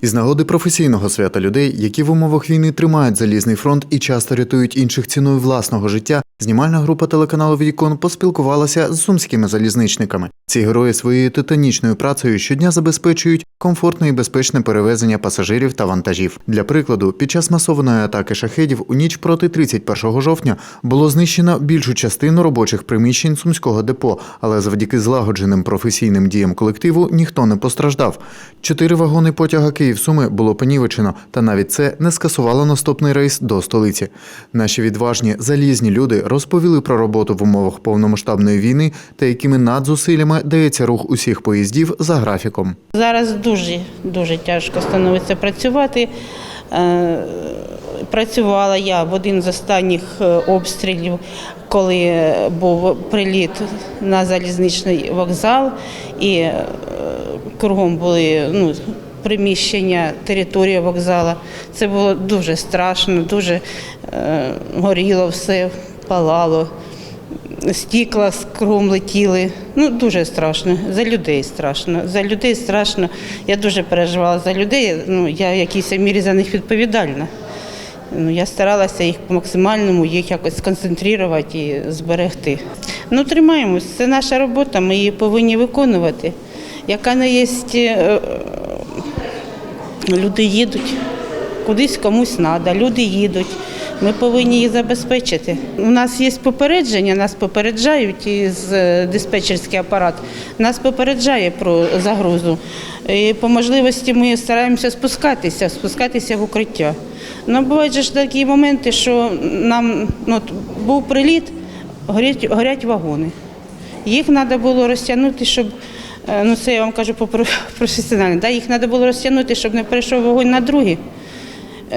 Із нагоди професійного свята людей, які в умовах війни тримають залізний фронт і часто рятують інших ціною власного життя, знімальна група телеканалу Вікон поспілкувалася з сумськими залізничниками. Ці герої своєю титанічною працею щодня забезпечують комфортне і безпечне перевезення пасажирів та вантажів. Для прикладу, під час масованої атаки шахедів у ніч проти 31 жовтня було знищено більшу частину робочих приміщень сумського депо, але завдяки злагодженим професійним діям колективу ніхто не постраждав. Чотири вагони потяга Київ-Суми було понівечено, та навіть це не скасувало наступний рейс до столиці. Наші відважні залізні люди розповіли про роботу в умовах повномасштабної війни та якими надзусиллями дається рух усіх поїздів за графіком. Зараз дуже дуже тяжко становиться працювати. Е, Працювала я в один з останніх е, обстрілів, коли був приліт на залізничний вокзал, і е, кругом були ну, приміщення, територія вокзалу. Це було дуже страшно, дуже горіло все, палало стікла з кругом летіли. Ну, дуже страшно. За людей страшно. За людей страшно. Я дуже переживала за людей. Ну, я в якійсь мірі за них відповідальна. Ну, я старалася їх по максимальному їх якось сконцентрувати і зберегти. Ну, тримаємось, це наша робота, ми її повинні виконувати. Яка не є, е, люди їдуть, кудись комусь треба, люди їдуть. Ми повинні їх забезпечити. У нас є попередження, нас попереджають із е, диспетчерський апарат, нас попереджає про загрозу. І по можливості ми стараємося спускатися, спускатися в укриття. Ну, бувають ж такі моменти, що нам ну, був приліт, горять, горять вагони. Їх треба було розтягнути, щоб е, ну це я вам кажу по професіонально, да, їх треба було розтягнути, щоб не перейшов вогонь на другі е,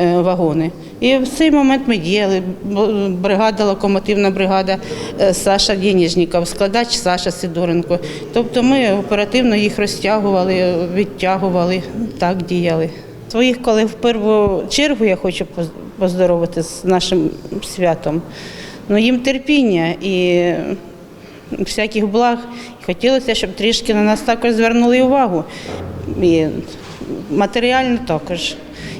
вагони. І в цей момент ми діяли. Бригада, локомотивна бригада е, Саша Денежніков, складач Саша Сидоренко. Тобто ми оперативно їх розтягували, відтягували, так діяли. Своїх колег в першу чергу я хочу поз- поздоровити з нашим святом. Ну, їм терпіння і всяких благ. Хотілося, щоб трішки на нас також звернули увагу. І матеріально також.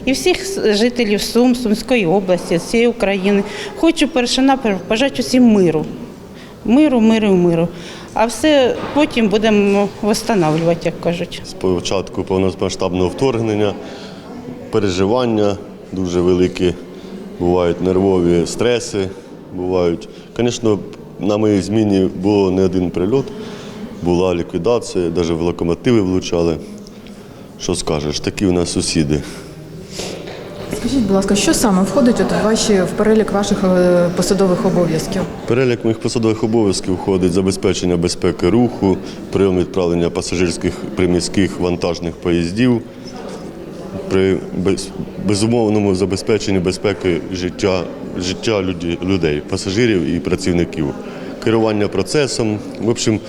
І всіх жителів Сум, Сумської області, всієї України. Хочу першонаперво бажати усім миру. Миру, миру, миру. А все потім будемо встановлювати, як кажуть. З початку повномасштабного вторгнення, переживання дуже великі, бувають нервові стреси, бувають. Звісно, на моїй зміні було не один прильот, була ліквідація, навіть в локомотиви влучали. Що скажеш, такі у нас сусіди. Скажіть, будь ласка, що саме входить от в ваші в перелік ваших е, посадових обов'язків? Перелік моїх посадових обов'язків входить забезпечення безпеки руху, прийом відправлення пасажирських приміських вантажних поїздів, при без- безумовному забезпеченні безпеки життя, життя людей, пасажирів і працівників, керування процесом. В общем,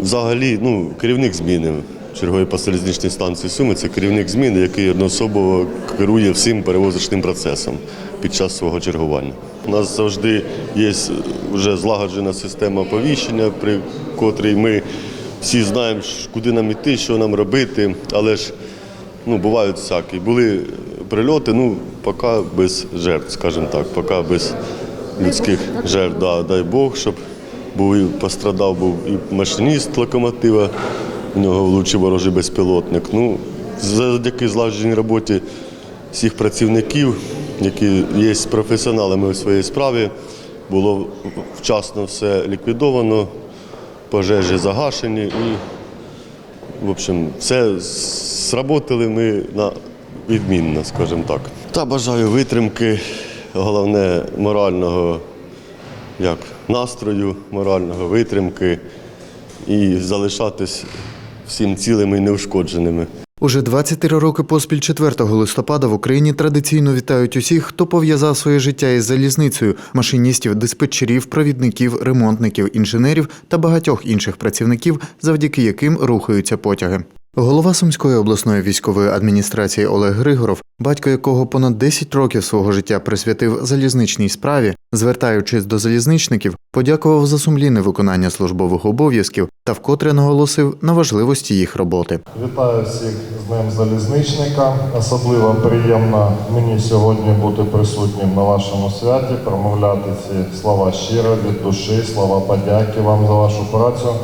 взагалі, ну, керівник зміни. Чергової по залізничній станції Суми це керівник зміни, який одноособово керує всім перевозочним процесом під час свого чергування. У нас завжди є вже злагоджена система оповіщення, при котрій ми всі знаємо, куди нам іти, що нам робити, але ж ну, бувають всякі. Були прильоти, ну, поки без жертв, скажімо так, поки без людських жертв. Да, дай Бог, щоб був і пострадав був і машиніст локомотива, в нього влучив ворожий безпілотник. Ну, завдяки злагодженій роботі всіх працівників, які є професіоналами у своїй справі, було вчасно все ліквідовано, пожежі загашені і в общем, все сработали ми на відмінно, скажімо так. Та бажаю витримки, головне морального як, настрою, морального витримки і залишатись всім цілими і неушкодженими. Уже 23 роки поспіль 4 листопада в Україні традиційно вітають усіх, хто пов'язав своє життя із залізницею машиністів, диспетчерів, провідників, ремонтників, інженерів та багатьох інших працівників, завдяки яким рухаються потяги. Голова Сумської обласної військової адміністрації Олег Григоров батько якого понад 10 років свого життя присвятив залізничній справі, звертаючись до залізничників, подякував за сумлінне виконання службових обов'язків та вкотре наголосив на важливості їх роботи. Вітаю всіх з Днем залізничника. Особливо приємно мені сьогодні бути присутнім на вашому святі, промовляти ці слова щиро від душі, слова подяки вам за вашу працю.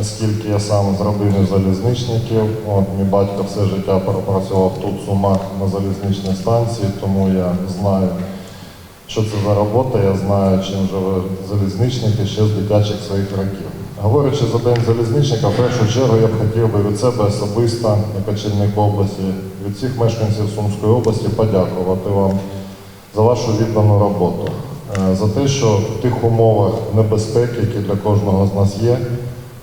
Оскільки я сам з родини залізничників, от мій батько все життя пропрацював тут в Сумах на залізничній станції, тому я знаю, що це за робота, я знаю, чим живе залізничники ще з дитячих своїх років. Говорячи за день залізничника, в першу чергу я б хотів би від себе особисто, як очільник області, від всіх мешканців Сумської області подякувати вам за вашу віддану роботу, Е, за те, що в тих умовах небезпеки, які для кожного з нас є,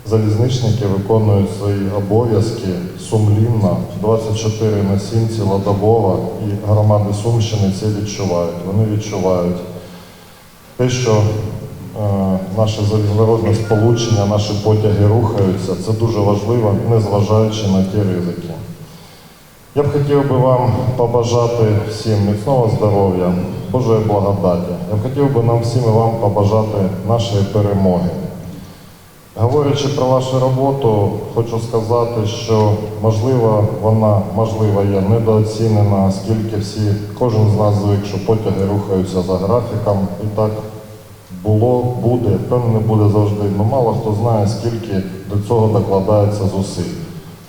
залізничники виконують свої обов'язки сумлінно, 24 на 7 цілодобово, і громади Сумщини це відчувають. Вони відчувають те, що е, наше залізнодорожне сполучення, наші потяги рухаються, це дуже важливо, незважаючи на ті ризики. Я б хотів би вам побажати всім міцного здоров'я, Божої благодаті. Я б хотів би нам всім і вам побажати нашої перемоги. Говорячи про вашу роботу, хочу сказати, що можливо вона можливо є недооцінена, оскільки всі, кожен з нас звик, що потяги рухаються за графіком, і так було, буде, певно, не буде завжди. Ну мало хто знає, скільки до цього докладається зусиль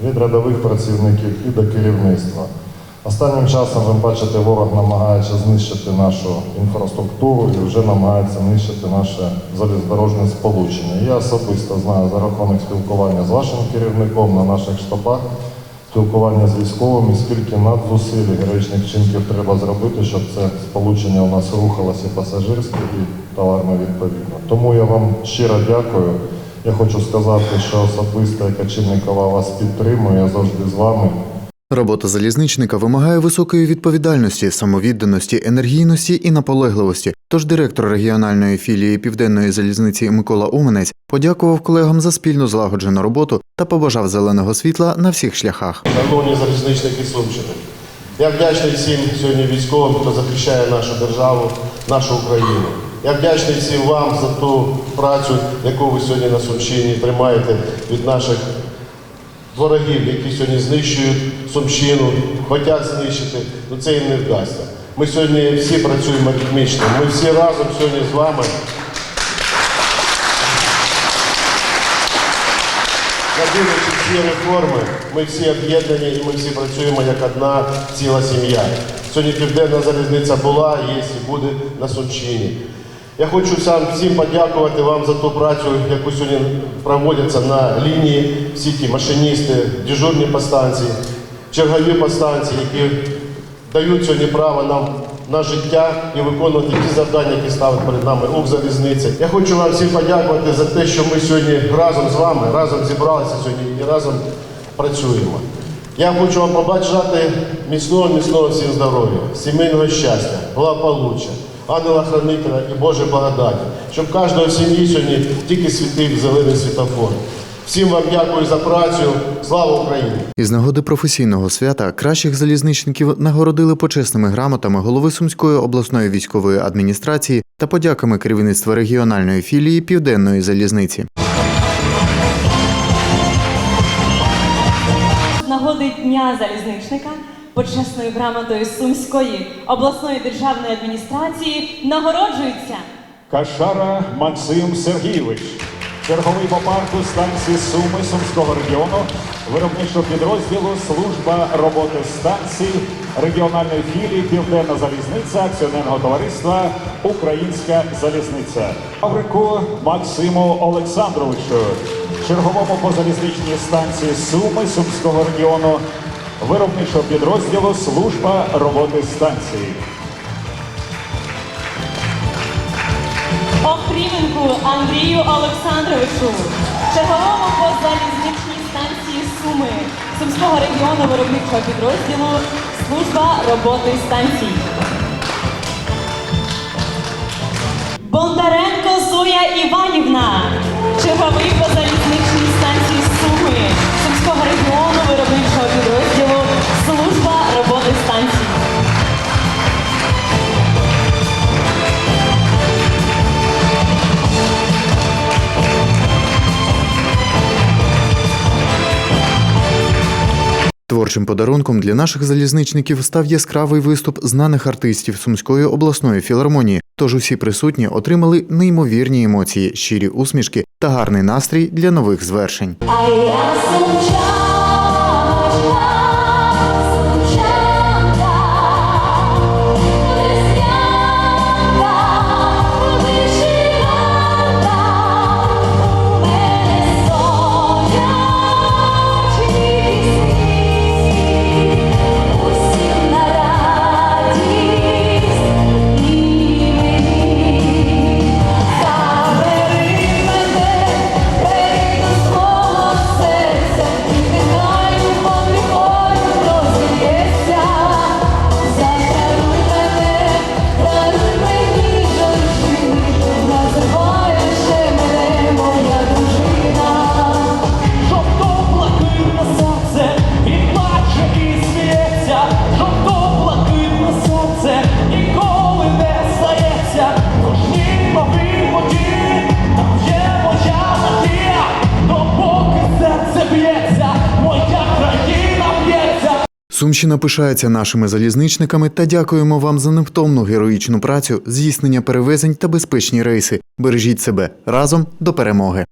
від рядових працівників і до керівництва. Останнім часом, ви бачите, ворог намагається знищити нашу інфраструктуру і вже намагається нищити наше залізнодорожне сполучення. Я особисто знаю за рахунок спілкування з вашим керівником на наших штабах, спілкування з військовими, скільки надзусиль героїчних вчинків треба зробити, щоб це сполучення у нас рухалося і пасажирське, і товарно відповідно. Тому я вам щиро дякую. Я хочу сказати, що особисто як очільникова вас підтримую, я завжди з вами. Робота залізничника вимагає високої відповідальності, самовідданості, енергійності і наполегливості. Тож директор регіональної філії південної залізниці Микола Уменець подякував колегам за спільну злагоджену роботу та побажав зеленого світла на всіх шляхах. Шановні залізничники Сумщини, я вдячний всім сьогодні військовим, хто захищає нашу державу, нашу Україну. Я вдячний всім вам за ту працю, яку ви сьогодні на Сумщині приймаєте від наших ворогів, які сьогодні знищують Сумщину, хочуть знищити, ну це їм не вдасться. Ми сьогодні всі працюємо ритмічно. Ми всі разом сьогодні з вами Надивлячись ці реформи, ми всі об'єднані і ми всі працюємо як одна ціла сім'я. Сьогодні південна залізниця була, є і буде на Сумщині. Я хочу сам всім подякувати вам за ту працю, яку сьогодні проводяться на лінії, всі ті машиністи, дежурні по станції, чергові по станції, які дають сьогодні право нам на життя і виконувати ті завдання, які ставить перед нами Укрзалізниця. Я хочу вам всім подякувати за те, що ми сьогодні разом з вами, разом зібралися сьогодні і разом працюємо. Я хочу вам побажати міцного, міцного всім здоров'я, сімейного щастя, благополуччя, ангела-хранителя і Божої благодаті, щоб кожного в сім'ї сьогодні тільки світив зелений світофор. Всім вам дякую за працю. Слава Україні! Із нагоди професійного свята кращих залізничників нагородили почесними грамотами голови Сумської обласної військової адміністрації та подяками керівництва регіональної філії Південної залізниці. Нагоди Дня залізничника почесною грамотою Сумської обласної державної адміністрації нагороджується Кашара Максим Сергійович, черговий по парку станції Суми Сумського регіону, виробничого підрозділу Служба роботи станцій регіональної філії Південна залізниця акціонерного товариства Українська залізниця. Аврику Максиму Олександровичу, черговому по залізничній станції Суми Сумського регіону, виробничого підрозділу Служба роботи станції. Охріменку Андрію Олександровичу, черговому по залізничній станції Суми Сумського регіону виробничого підрозділу Служба роботи станцій. Бондаренко Зоя Іванівна, черговий по Творчим подарунком для наших залізничників став яскравий виступ знаних артистів Сумської обласної філармонії. Тож усі присутні отримали неймовірні емоції, щирі усмішки та гарний настрій для нових звершень. Сумщина пишається нашими залізничниками та дякуємо вам за невтомну героїчну працю, здійснення перевезень та безпечні рейси. Бережіть себе разом до перемоги.